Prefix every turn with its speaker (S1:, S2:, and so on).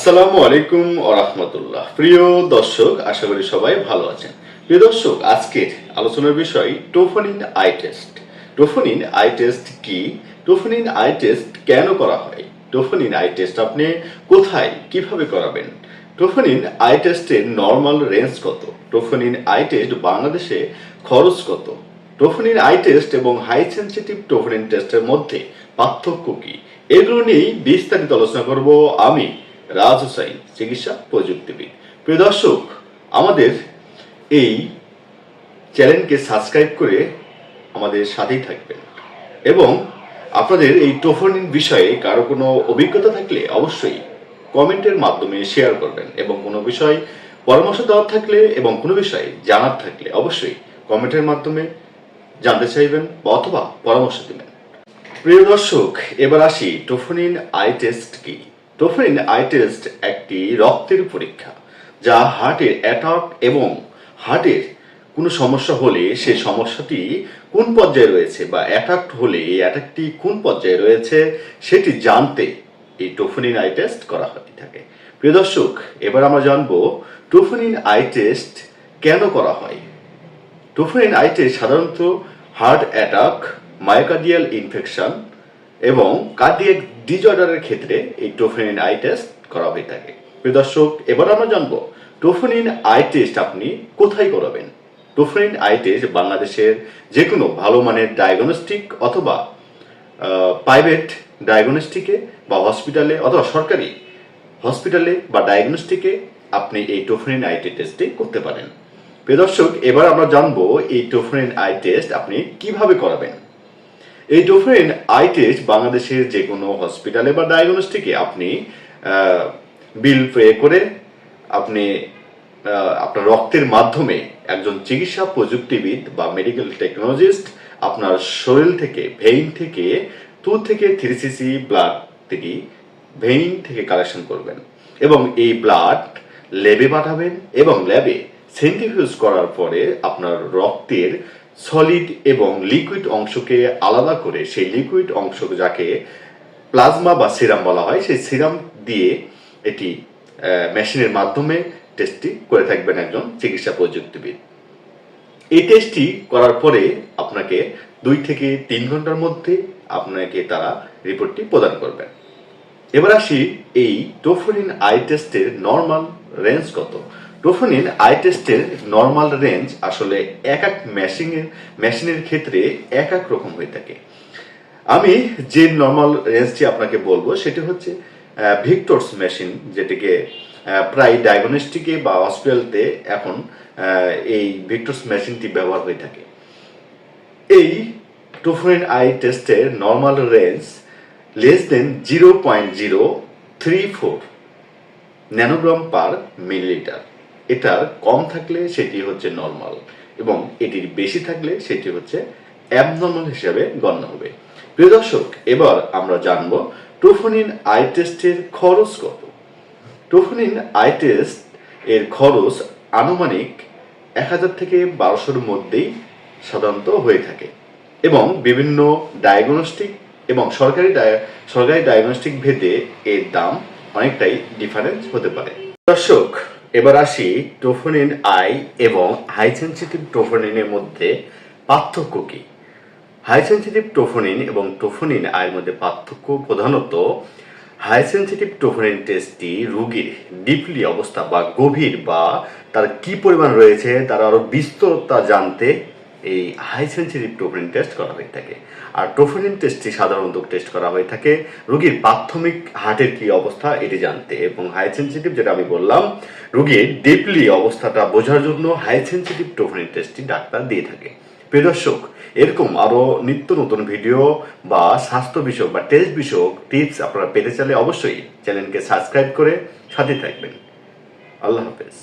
S1: আসসালামু আলাইকুম রহমতুল্লাহ। প্রিয় দর্শক, আশা করি সবাই ভালো আছেন। প্রিয় দর্শক, আজকের আলোচনার বিষয় troponin I test. Troponin I test কি? টোফোনিন আই টেস্ট কেন করা হয়? টোফোনিন আই টেস্ট আপনি কোথায়, কীভাবে করাবেন? টোফোনিন আই টেস্টের নর্মাল রেঞ্জ কত? টোফোনিন আই টেস্ট বাংলাদেশে খরচ কত? টোফোনিন আই টেস্ট এবং হাই সেন্সিটিভ টোফোনিন টেস্টের মধ্যে পার্থক্য কি? এগুলো নিয়েই বিস্তারিত আলোচনা করব আমি রাজ চিকিৎসা প্রযুক্তিবিদ। প্রিয় দর্শক, আমাদের এই চ্যানেলকে সাবস্ক্রাইব করে আমাদের সাথেই থাকবেন। এবং আপনাদের এই টোফোনিন বিষয়ে কারও কোনো অভিজ্ঞতা থাকলে অবশ্যই কমেন্টের মাধ্যমে শেয়ার করবেন এবং কোনো বিষয় পরামর্শ দেওয়ার থাকলে এবং কোনো বিষয়ে জানার থাকলে অবশ্যই কমেন্টের মাধ্যমে জানতে চাইবেন বা অথবা পরামর্শ দেবেন। প্রিয় দর্শক, এবার আসি টোফোনিন আই টেস্ট কি? টোফোনিন আই টেস্ট একটি রক্তের পরীক্ষা, যা হার্টের অ্যাটাক এবং হার্টের কোনো সমস্যা হলে সে সমস্যাটি কোন পর্যায়ে রয়েছে বা অ্যাটাক হলে এই অ্যাটাকটি কোন পর্যায়ে রয়েছে, সেটি জানতে এই টোফোনিন আই টেস্ট করা হয়ে থাকে। প্রিয় দর্শক, এবার আমরা জানব টোফোনিন আই টেস্ট কেন করা হয়। টোফোনিন আই টেস্ট সাধারণত হার্ট অ্যাটাক মায়োকার্ডিয়াল ইনফেকশন এবং কার্ডিয়াক ডিজঅর্ডারের ক্ষেত্রে এই টোফোনিন আই টেস্ট করা হয়ে থাকে প্রিয় দর্শক, এবার আমরা জানব, টোফোনিন আই টেস্ট আপনি কোথায় করাবেন? টোফোনিন আই টেস্ট বাংলাদেশের যে কোনো ভালো মানের ডায়াগনস্টিক অথবা প্রাইভেট ডায়াগনস্টিকে বা হসপিটালে অথবা সরকারি হসপিটালে বা ডায়াগনস্টিকে আপনি এই টোফোনিন আই টেস্টটি করতে পারেন। প্রিয় দর্শক, এবার আমরা জানব এই টোফোনিন আই টেস্ট আপনি কীভাবে করাবেন? এই টোফোনিন আই টেস্ট বাংলাদেশের যে কোনো হসপিটালে বা ডায়াগনস্টিকে আপনি বিল পে করে আপনি আপনার রক্তের মাধ্যমে একজন চিকিৎসা প্রযুক্তিবিদ বা মেডিকেল টেকনোলজিস্ট আপনার শরীর থেকে ভেইন থেকে টু থেকে থ্রি সিসি ব্লাড থেকে ভেইন থেকে কালেকশন করবেন এবং এই ব্লাড ল্যাবে পাঠাবেন এবং ল্যাবে সেন্ট্রিফিউজ করার পরে আপনার রক্তের সলিড এবং লিকুইড অংশকে আলাদা করে সেই লিকুইড অংশ যাকে প্লাজমা বা সিরাম বলা হয়, সেই সিরাম দিয়ে এটি মেশিনের মাধ্যমে টেস্টটি করে থাকবেন একজন চিকিৎসা প্রযুক্তিবিদ। এই টেস্টটি করার পরে আপনাকে দুই থেকে তিন ঘণ্টার মধ্যে আপনাকে তারা রিপোর্টটি প্রদান করবেন। এবার আসি এই টোফোনিন আই টেস্টের নর্মাল রেঞ্জ কত? টোফোনিন আই টেস্টের নর্মাল রেঞ্জ আসলে এক এক মেশিনের মেশিনের ক্ষেত্রে এক এক রকম হয়ে থাকে। আমি যে নর্মাল রেঞ্জটি আপনাকে বলব, সেটি হচ্ছে ভিক্টরস মেশিন যেটিকে প্রায় ডায়াগনস্টিকে বা হসপিটালতে এখন এই ভিক্টরস মেশিনটি ব্যবহার হয়ে থাকে। এই টোফোনিন আই টেস্টের normal range less than zero point zero three four nanogram per millilitre এটার কম থাকলে সেটি হচ্ছে নর্মাল এবং এটির বেশি থাকলে সেটি হচ্ছে অ্যাবনর্মাল হিসাবে গণ্য হবে। প্রিয় দর্শক, এবার আমরা জানব টোফোনিন আই টেস্টের খরচ কত। টোফোনিন আই টেস্ট এর খরচ আনুমানিক এক হাজার থেকে বারোশোর মধ্যেই সাধারণত হয়ে থাকে এবং বিভিন্ন ডায়াগনস্টিক এবং সরকারি সরকারি ডায়াগনস্টিক ভেদে এর দাম অনেকটাই ডিফারেন্স হতে পারে। দর্শক এবার আসি টোফোনিন আই এবং হাই সেন্সিটিভ টোফোনিনের মধ্যে পার্থক্য কি? হাই সেন্সিটিভ টোফোনিন এবং টোফোনিন আয়ের মধ্যে পার্থক্য প্রধানত হাই সেন্সিটিভ টোফোনিন টেস্টটি রোগীর ডিপলি অবস্থা বা গভীর বা তার কি পরিমাণ রয়েছে, তার আরও বিস্তরতা জানতে এই হাই সেন্সিটিভ টোফোনিন টেস্ট করা হয়ে থাকে। আর টোফোনিন টেস্টটি সাধারণত টেস্ট করা হয়ে থাকে রুগীর প্রাথমিক হার্টের কি অবস্থা এটি জানতে এবং হাই সেন্সিটিভ যেটা আমি বললাম, রুগীর ডিপলি অবস্থাটা বোঝার জন্য হাই সেন্সিটিভ টোফোনিন টেস্টটি ডাক্তার দিয়ে থাকে। প্রিয় দর্শক, এরকম আরও নিত্য নতুন ভিডিও বা স্বাস্থ্য বিষয়ক বা টেস্ট বিষয়ক টিপস আপনারা পেতে চাইলে অবশ্যই চ্যানেলকে সাবস্ক্রাইব করে সাথে থাকবেন। আল্লাহ হাফেজ।